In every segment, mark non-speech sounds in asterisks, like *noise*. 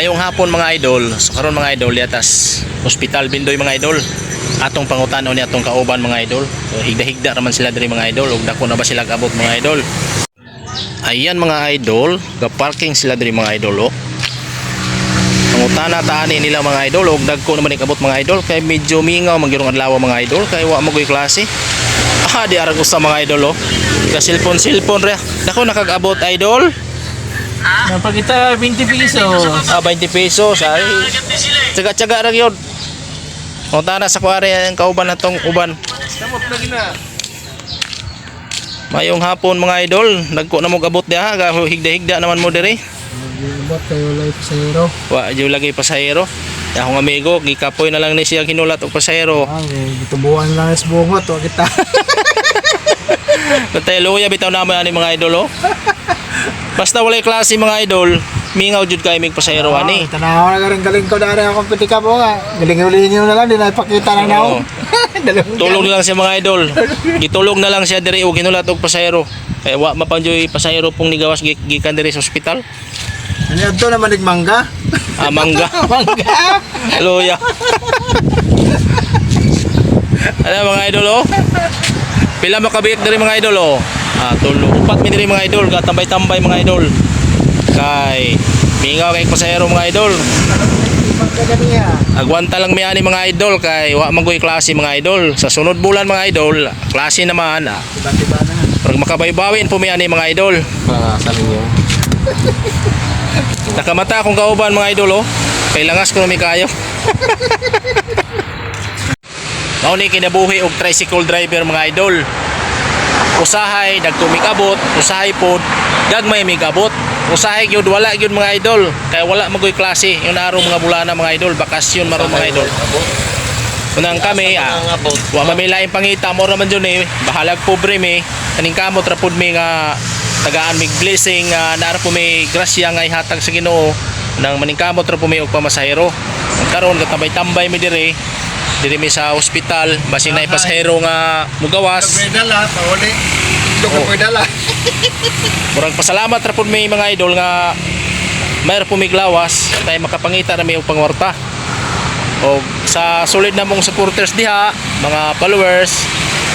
Mayong hapon mga idol, so karon mga idol yatas hospital bindoy mga idol. Atong pangutanaw ni atong kauban mga idol. So, higda-higda raman sila diri mga idol ug dako na ba sila abot mga idol. Ayan mga idol, ga-parking sila diri mga idol oh. Pangutana taani nila mga idol ug dagko naman ikabot mga idol kay medyo mingaw manggirong adlaw mga idol kay wa mo klase. *laughs* Ah, di arag usa mga idol oh. Ka cellphone cellphone ra. Dako nakag-abot idol. Napakita 20 pesos. Ah, 20 pesos. Ay, tsaga-tsaga ra yun. Kung tana sa kuwari ang kauban na tong uban. Na. Mayong hapon mga idol, nagko na mo abot diha, ga higda-higda naman mo diri. Bot kayo life sa hero. Wa jud lagi pasahero. Akong amigo, gikapoy na lang ni siya ginulat og pasahero. Ah, gitubuan lang sa bungot. Wa kita. *laughs* Patay luya bitaw naman ani mga idol oh. Basta walay klase mga idol, mingaw jud kay mig pasahero ani. Tanaw na galing galing ko dari akong pitika po nga. Nyo na lang. Di na ipakita lang na ako. Oo. *laughs* Dalawang Tulog na lang siya mga idol. Gitulog na lang siya diri og ginulat og pasahero. Kaya wa mapangjoy pasahero pong nigawas gi- gikan diri sa ospital. Ano yan to naman mangga? Ah, mangga. *laughs* mangga? Luya. ano mga idol oh? Pila makabit diri mga idol oh? Ah, tulo. Upat mi diri mga idol, gatambay-tambay mga idol. Kay mingaw kay pasahero mga idol. Agwanta lang mi ani mga idol kay wa man koy klase mga idol. Sa sunod bulan mga idol, klase naman. Ah. Pag makabaybawin po mi ani mga idol. Para sa ninyo. Nakamata akong kauban mga idol oh. Kailangas ko na may kayo. *laughs* Mao ni kinabuhi og tricycle driver mga idol. Usahay nagtumikabot, usahay pod gagmay migabot. Usahay gyud wala gyud mga idol. Kaya wala magoy klase yung araw mga bulana mga idol, bakasyon maron mga idol. Unang kami ah, wa mamilain pangita mo raman jud eh. Bahalag pobre mi. Kaning kamot ra pud mi nga tagaan mig blessing nga naara po may grasya nga ihatag sa Ginoo nang maningkamot ra po mi og pamasahero. Karon katambay-tambay mi dire dire mi sa ospital basin na pasahero nga mugawas. Ito Oh. pwede dala. Murag pasalamat ra pud mi mga idol nga mayroon po mig lawas tay makapangita na og pangwarta. O sa solid na mong supporters diha, mga followers,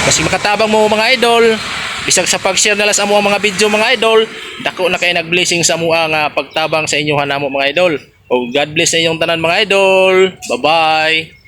kasi makatabang mo mga idol, bisag sa pag-share nila sa amo mga video mga idol, dako na kay nag-blessing sa amo nga pagtabang sa inyo hanamo mga idol. O God bless sa inyong tanan mga idol. Bye-bye.